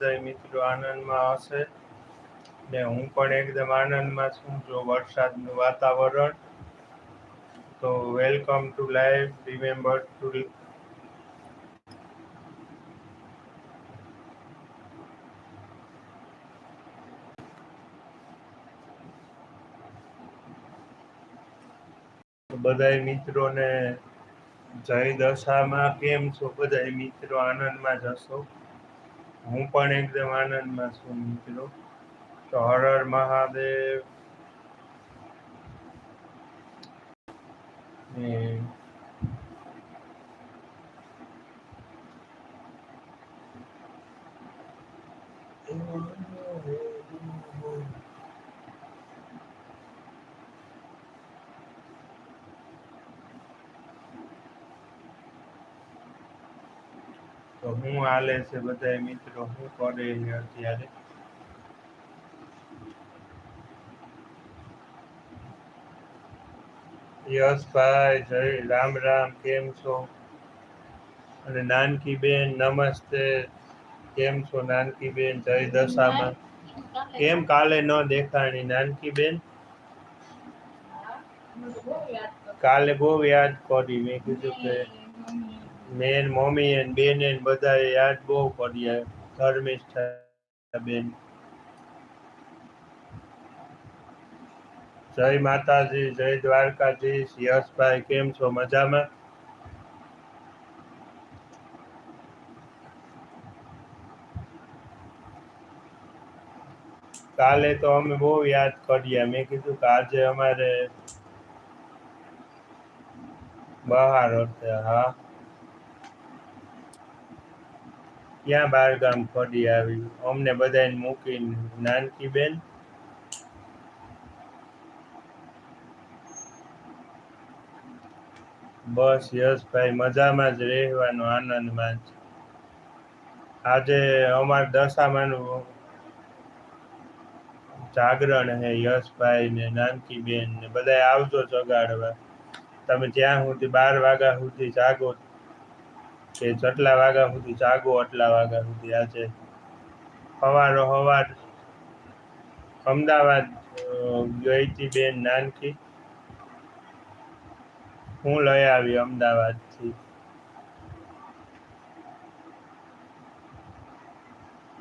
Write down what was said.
બધા મિત્રો, આનંદમાં હશે. ને હું પણ એકદમ આનંદમાં છું, જો વરસાદનું વાતાવરણ. તો welcome to life, remember to બધાય મિત્રોને જય દશામાં કેમ છો? બધા મિત્રો આનંદમાં જશો હું પણ એકદમ આનંદમાં છું મિત્રો. તો હર હર મહાદેવ. ને તો હું હાલે છે બધા મિત્રો, હું કરે છે અત્યારે? યશભાઈ જય રામ રામ, કેમ છો? અને નાનકી બેન, નમસ્તે. કેમ છો નાનકી બેન? જય દશામાં. કેમ કાલે ન દેખાણી નાનકી બેન? કાલે બહુ યાદ કરી મેં કીધું કે મેન મમ્મી અને બેન ને બધા યાદ બહુ કર્યા ધર્મિષ્ઠા બેન. જય માતાજી, જય દ્વારકાજી, યશભાઈ, કેમ છો? મજામાં? કાલે તો અમે બહુ યાદ કરીએ. મેં કીધું કે આજે અમારે બહાર હતા હા. ક્યાં બાર ગામ ફરી આવી અમને બધાને મૂકીને નાનકી બેન બસ યશભાઈ મજામાં જ રહેવાનો આનંદમાં જ. આજે અમાર દશામાનું જાગરણ હે યશભાઈ ને નાનકી બેન ને બધા આવજો જગાડવા. તમે જ્યાં સુધી બાર વાગ્યા સુધી જાગો કે જેટલા વાગ્યા સુધી જાગો એટલા વાગ્યા સુધી આજે સવારો સવાર અમદાવાદ ગઈ હતી બેન નાનકી. હું લઈ આવી અમદાવાદથી.